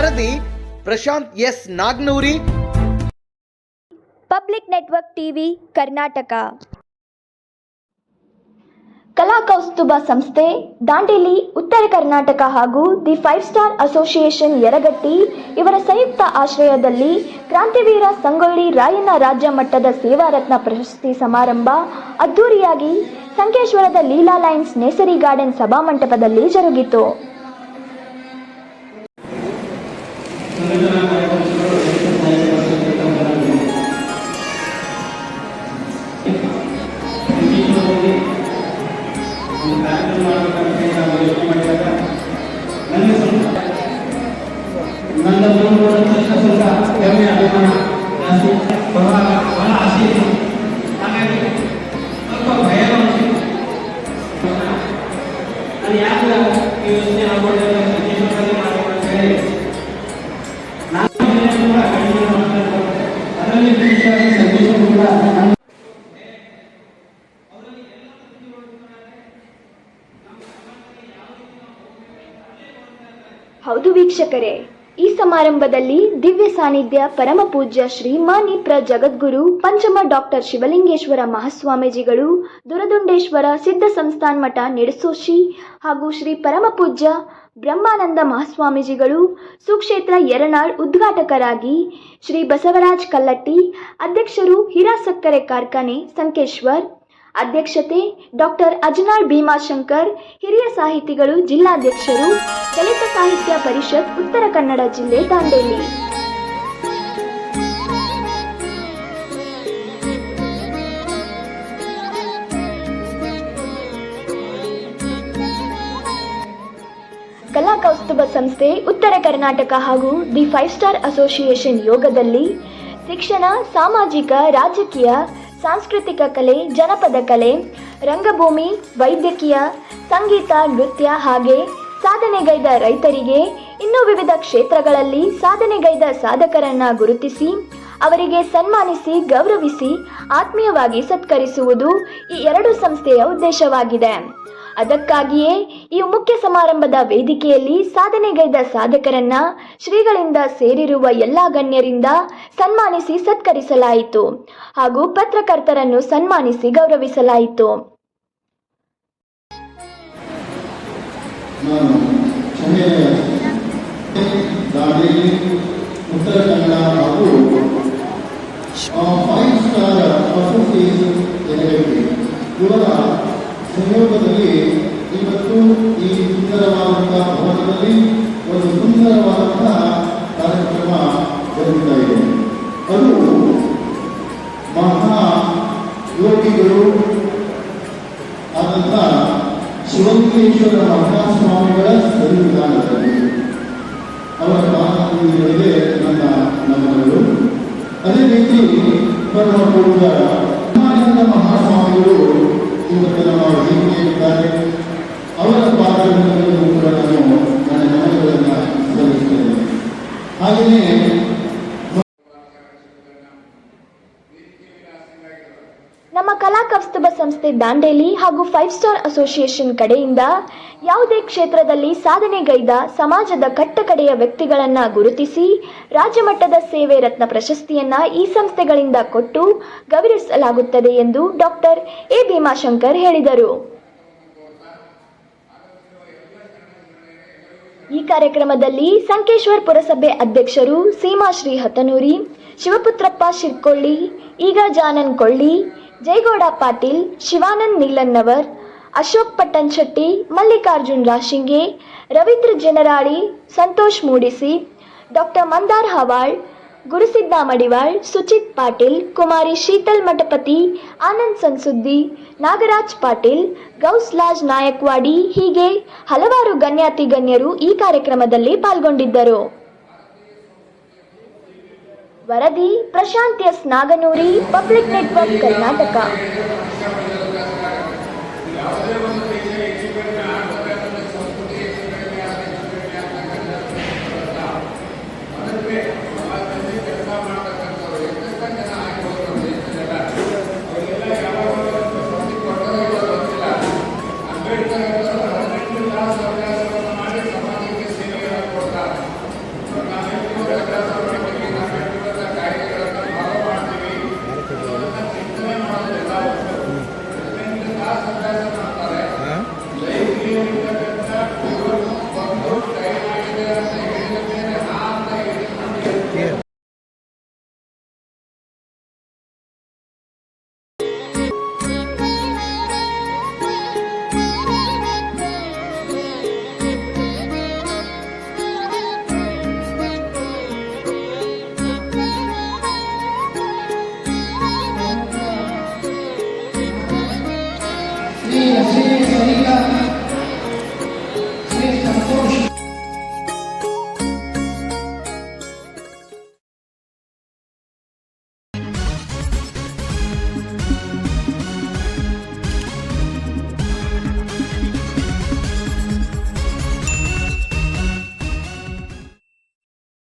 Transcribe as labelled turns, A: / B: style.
A: ವರದಿ Prashanth S Nagnoori.
B: Public network TV Karnataka. Kala Kaustubha ಸಂಸ್ಥೆ, ದಾಂಡೇಲಿ, ಉತ್ತರ ಕರ್ನಾಟಕ ಹಾಗೂ the five star association Yaragatti ಇವರ ಸಂಯುಕ್ತ ಆಶ್ರಯದಲ್ಲಿ ಕ್ರಾಂತಿವೀರ ಸಂಗೊಳ್ಳಿ ರಾಯಣ್ಣ ರಾಜ್ಯ ಮಟ್ಟದ ಸೇವಾರತ್ನ ಪ್ರಶಸ್ತಿ ಸಮಾರಂಭ ಅದ್ದೂರಿಯಾಗಿ ಸಂಕೇಶ್ವರದ ಲೀಲಾ ಲೈನ್ಸ್ ನೇಸರಿ ಗಾರ್ಡನ್ ಸಭಾಮಂಟಪದಲ್ಲಿ ಜರುಗಿತು.
C: ನನ್ನ ಮೂರು
B: ಹೌದು ವೀಕ್ಷಕರೇ, ಈ ಸಮಾರಂಭದಲ್ಲಿ ದಿವ್ಯ ಸಾನ್ನಿಧ್ಯ, ಪರಮ ಪೂಜ್ಯ ಶ್ರೀ ಮಾನಿಪ್ರ ಜಗದ್ಗುರು, ಪಂಚಮ ಡಾಕ್ಟರ್ ಶಿವಲಿಂಗೇಶ್ವರ ಮಹಾಸ್ವಾಮೀಜಿಗಳು, ದುರದುಂಡೇಶ್ವರ ಸಿದ್ಧ ಸಂಸ್ಥಾನ್ ಮಠ ನೆಡಸೋಶಿ ಹಾಗೂ ಶ್ರೀ ಪರಮ ಪೂಜ್ಯ ಬ್ರಹ್ಮಾನಂದ ಮಹಾಸ್ವಾಮೀಜಿಗಳು, ಸುಕ್ಷೇತ್ರ ಯರನಾಳ್ ಉದ್ಘಾಟಕರಾಗಿ ಶ್ರೀ ಬಸವರಾಜ್ ಕಲ್ಲಟ್ಟಿ, ಅಧ್ಯಕ್ಷರು ಹಿರಾಸಕ್ಕರೆ ಕಾರ್ಖಾನೆ ಸಂಕೇಶ್ವರ್ ಅಧ್ಯಕ್ಷತೆ ಡಾಕ್ಟರ್ ಅಜನಾಳ್ ಭೀಮಾಶಂಕರ್, ಹಿರಿಯ ಸಾಹಿತಿಗಳು ಜಿಲ್ಲಾಧ್ಯಕ್ಷರು, ದಲಿತ ಸಾಹಿತ್ಯ ಪರಿಷತ್ ಉತ್ತರ ಕನ್ನಡ ಜಿಲ್ಲೆ ದಾಂಡೇಲಿ. ಕಲಾಕೌಸ್ತುಭ ಸಂಸ್ಥೆ ಉತ್ತರ ಕರ್ನಾಟಕ ಹಾಗೂ ದಿ ಫೈವ್ ಸ್ಟಾರ್ ಅಸೋಸಿಯೇಷನ್ ಯೋಗದಲ್ಲಿ ಶಿಕ್ಷಣ, ಸಾಮಾಜಿಕ, ರಾಜಕೀಯ ಸಾಂಸ್ಕೃತಿಕ ಕಲೆ, ಜನಪದ ಕಲೆ, ರಂಗಭೂಮಿ, ವೈದ್ಯಕೀಯ, ಸಂಗೀತ, ನೃತ್ಯ ಹಾಗೆ ಸಾಧನೆಗೈದ ರೈತರಿಗೆ ಇನ್ನೂ ವಿವಿಧ ಕ್ಷೇತ್ರಗಳಲ್ಲಿ ಸಾಧನೆಗೈದ ಸಾಧಕರನ್ನ ಗುರುತಿಸಿ, ಅವರಿಗೆ ಸನ್ಮಾನಿಸಿ, ಗೌರವಿಸಿ, ಆತ್ಮೀಯವಾಗಿ ಸತ್ಕರಿಸುವುದು ಈ ಎರಡು ಸಂಸ್ಥೆಯ ಉದ್ದೇಶವಾಗಿದೆ. ಅದಕ್ಕಾಗಿಯೇ ಈ ಮುಖ್ಯ ಸಮಾರಂಭದ ವೇದಿಕೆಯಲ್ಲಿ ಸಾಧನೆಗೈದ ಸಾಧಕರನ್ನ ಶ್ರೀಗಳಿಂದ ಸೇರಿರುವ ಎಲ್ಲ ಗಣ್ಯರಿಂದ ಸನ್ಮಾನಿಸಿ ಸತ್ಕರಿಸಲಾಯಿತು ಹಾಗೂ ಪತ್ರಕರ್ತರನ್ನು ಸನ್ಮಾನಿಸಿ ಗೌರವಿಸಲಾಯಿತು.
D: ಉತ್ತರ ಸಂಯೋಗದಲ್ಲಿ ಇವತ್ತು ಈ ಸುಂದರವಾದಂತಹ ಭವನದಲ್ಲಿ ಒಂದು ಸುಂದರವಾದಂತಹ ಕಾರ್ಯಕ್ರಮ ಜರುಗುತ್ತಾ ಇದೆ. ಅದು ಮಹಾ ಯೋಗಿಗಳು ಆದಂತಹ ಶಿವಲಿಂಗೇಶ್ವರ ಮಹಾಸ್ವಾಮಿಗಳ ಸನ್ನಿಧಾನದಲ್ಲಿ. ಅವರ ಮಹಾತ್ಮಗಳಿಗೆ ನನ್ನ ನಮನಗಳು. ಅದೇ ರೀತಿ ಬರುವ ಬ್ರಹ್ಮಾನಂದ ಮಹಾಸ್ವಾಮಿಗಳು ಇವತ್ತು ನಮ್ಮ ವೇದಿಕೆಯಲ್ಲಿದ್ದಾರೆ ಅವರ ಪಾದಗಳನ್ನು ಕೂಡ ನಾನು ನನ್ನ ನಮನಗಳನ್ನು ಸಲ್ಲಿಸುತ್ತೇನೆ ಹಾಗೆಯೇ
B: ಸಂಸ್ಥೆ ದಾಂಡೇಲಿ ಹಾಗೂ ಫೈವ್ ಸ್ಟಾರ್ ಅಸೋಸಿಯೇಷನ್ ಕಡೆಯಿಂದ ಯಾವುದೇ ಕ್ಷೇತ್ರದಲ್ಲಿ ಸಾಧನೆಗೈದ ಸಮಾಜದ ಕಟ್ಟಕಡೆಯ ವ್ಯಕ್ತಿಗಳನ್ನ ಗುರುತಿಸಿ ರಾಜ್ಯಮಟ್ಟದ ಸೇವೆ ರತ್ನ ಪ್ರಶಸ್ತಿಯನ್ನ ಈ ಸಂಸ್ಥೆಗಳಿಂದ ಕೊಟ್ಟು ಗೌರವಿಸಲಾಗುತ್ತದೆ ಎಂದು ಡಾಕ್ಟರ್ ಎ ಭೀಮಾಶಂಕರ್ ಹೇಳಿದರು. ಈ ಕಾರ್ಯಕ್ರಮದಲ್ಲಿ ಸಂಕೇಶ್ವರ್ ಪುರಸಭೆ ಅಧ್ಯಕ್ಷರು ಸೀಮಾಶ್ರೀ ಹತನೂರಿ, ಶಿವಪುತ್ರಪ್ಪ ಶಿರ್ಕೊಳ್ಳಿ, ಈಗ ಜಾನನ್ ಕೊಳ್ಳಿ ಜಯಗೌಡ ಪಾಟೀಲ್, ಶಿವಾನಂದ್ ನೀಲನ್ನವರ್ ಅಶೋಕ್ ಪಟ್ಟಣ್ ಶೆಟ್ಟಿ ಮಲ್ಲಿಕಾರ್ಜುನ್ ರಾಶಿಂಗೆ, ರವೀಂದ್ರ ಜನರಾಳಿ, ಸಂತೋಷ್ ಮೂಡಿಸಿ, ಡಾಕ್ಟರ್ ಮಂದಾರ್ ಹವಾಳ್, ಗುರುಸಿದ್ದ ಮಡಿವಾಳ್, ಸುಚಿತ್ ಪಾಟೀಲ್, ಕುಮಾರಿ ಶೀತಲ್ ಮಠಪತಿ, ಆನಂದ್ ಸನ್ಸುದ್ದಿ ನಾಗರಾಜ್ ಪಾಟೀಲ್, ಗೌಸ್ಲಾಜ್ ನಾಯಕ್ವಾಡಿ ಹೀಗೆ ಹಲವಾರು ಗಣ್ಯಾತಿ ಗಣ್ಯರು ಈ ಕಾರ್ಯಕ್ರಮದಲ್ಲಿ ಪಾಲ್ಗೊಂಡಿದ್ದರು. ವರದಿ Prashanth S Naganoori public network Karnataka.